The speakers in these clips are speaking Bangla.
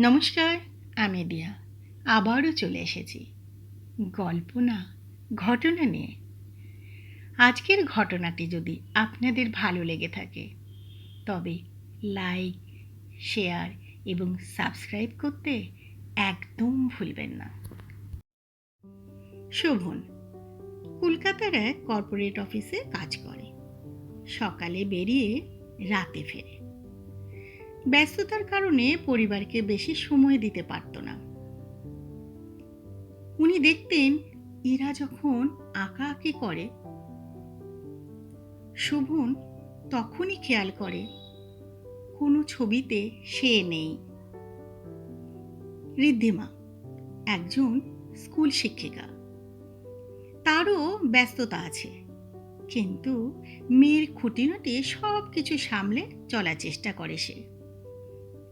নমস্কার, আমি দিয়া। আবারও চলে এসেছি। গল্প না, ঘটনা নিয়ে। আজকের ঘটনাটি যদি আপনাদের ভালো লেগে থাকে, তবে লাইক, শেয়ার এবং সাবস্ক্রাইব করতে একদম ভুলবেন না। শোভন, কলকাতার এক কর্পোরেট অফিসে কাজ করে। সকালে বেরিয়ে রাতে ফেরে। ব্যস্ততার কারণে পরিবারকে বেশি সময় দিতে পারত না। উনি দেখতেন ইরা যখন আঁকা আঁকি করে, শোভন তখনই খেয়াল করে, কোনো ছবিতে সে নেই। ঋদ্ধিমা একজন স্কুল শিক্ষিকা। তারও ব্যস্ততা আছে, কিন্তু মেয়ের খুঁটিনাটি সব কিছু সামলে চলার চেষ্টা করে সে।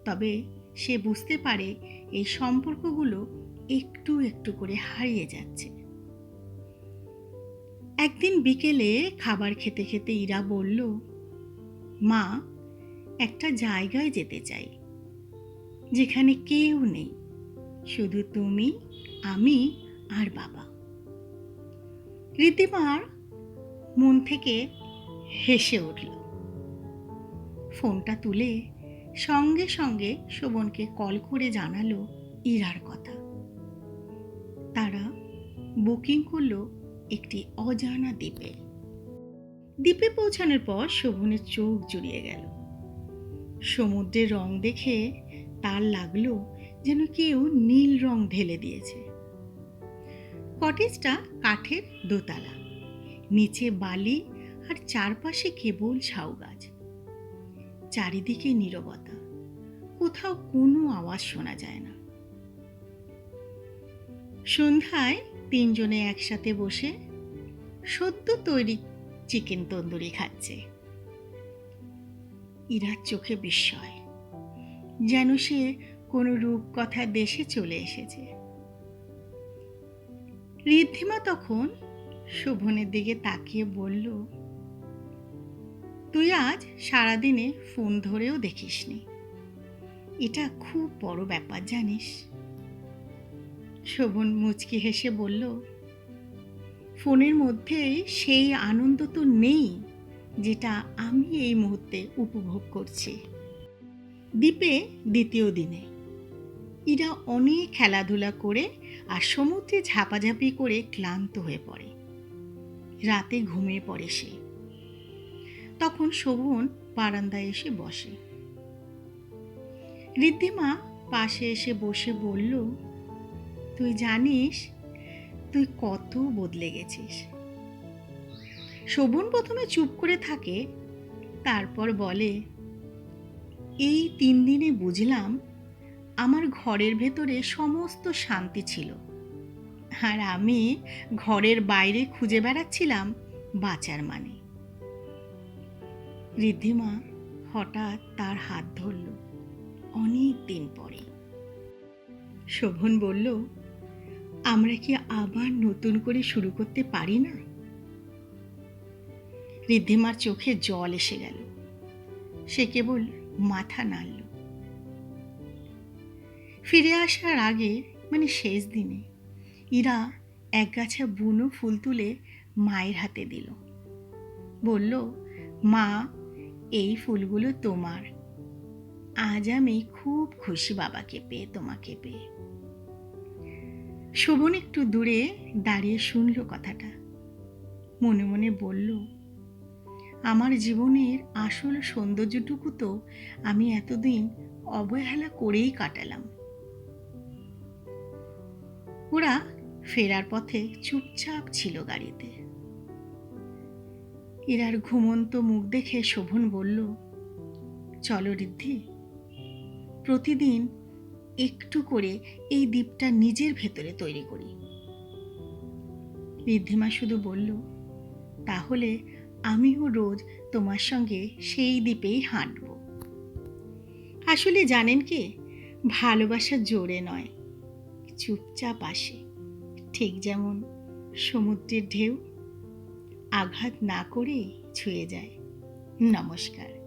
তবে সে বুঝতে পারে এই সম্পর্কগুলো একটু একটু করে হারিয়ে যাচ্ছে। একদিন বিকেলে খাবার খেতে খেতে ইরা বলল, মা, একটা জায়গায় যেতে চাই, যেখানে কেউ নেই, শুধু তুমি, আমি আর বাবা। রীতিমার মন থেকে হেসে উঠল। ফোনটা তুলে সঙ্গে সঙ্গে শোভনকে কল করে জানালো ইরার কথা। তারা বুকিং করল একটি অজানা দ্বীপে। দ্বীপে পৌঁছানোর পর শোভনের চোখ জুড়িয়ে গেল। সমুদ্রের রং দেখে তার লাগল যেন কেউ নীল রং ঢেলে দিয়েছে। কটেজটা কাঠের দোতলা, নিচে বালি আর চারপাশে কেবল ঝাউ গাছ চারিদিকে নীরবতা। কোথাও কোনো আওয়াজ শোনা যায় না। সন্ধ্যায় তিনজনে একসাথে বসে সদ্য তৈরি চিকেন তন্দুরি খাচ্ছে। ইরার চোখে বিস্ময়, যেন সে কোনো রূপকথা দেশে চলে এসেছে। ঋদ্ধিমা তখন শোভনের দিকে তাকিয়ে বলল তুই আজ সারাদিনে ফোন ধরেও দেখিসনি। এটা খুব বড় ব্যাপার, জানিস? শোভন মুচকি হেসে বলল, ফোনের মধ্যে সেই আনন্দ তো নেই যেটা আমি এই মুহূর্তে উপভোগ করছি। দ্বীপে দ্বিতীয় দিনে। ইরা অনেক খেলাধুলা করে আর সমুদ্রে ঝাপাঝাপি করে ক্লান্ত হয়ে পড়ে। রাতে ঘুমিয়ে পড়ে সে। তখন শোভন বারান্দায় এসে বসে। ঋদ্ধিমা পাশে এসে বসে বলল, তুই জানিস, তুই কত বদলে গেছিস। শোভন প্রথমে চুপ করে থাকে, তারপর বলে, এই তিন দিনে বুঝলাম, আমার ঘরের ভেতরে সমস্ত শান্তি ছিল। আর আমি ঘরের বাইরে খুঁজে বেড়াচ্ছিলাম বাঁচার মানে। ঋদ্ধিমা হঠাৎ তার হাত ধরল অনেক দিন পরে। শোভন বলল, আমরা কি আবার নতুন করে শুরু করতে পারি না? ঋদ্ধিমার চোখে জল এসে গেল। সে কেবল মাথা নাড়ল। ফিরে আসার আগে মানে শেষ দিনে, ইরা এক গাছা বুনো ফুল তুলে মায়ের হাতে দিল। বলল, মা এই ফুলগুলো তোমার। আজ আমি খুব খুশি বাবাকে পেয়ে, তোমাকে পেয়ে। শোভন একটু দূরে দাঁড়িয়ে শুনল কথাটা। মনে মনে বলল, আমার জীবনের আসল সৌন্দর্যটুকু তো আমি এতদিন অবহেলা করেই কাটালাম। ওরা ফেরার পথে চুপচাপ ছিল গাড়িতে। এরার ঘুমন্ত মুখ দেখে শোভন বলল, চলো ঋদ্ধি। প্রতিদিন একটু করে এই দ্বীপটা নিজের ভেতরে তৈরি করি। ঋদ্ধিমা শুধু বলল, তাহলে আমিও রোজ তোমার সঙ্গে সেই দ্বীপেই হাঁটব। আসলে জানেন কি, ভালোবাসা জোরে নয়, চুপচাপ আসে। ঠিক যেমন সমুদ্রের ঢেউ আঘাত না করে ছুঁয়ে যায়। নমস্কার।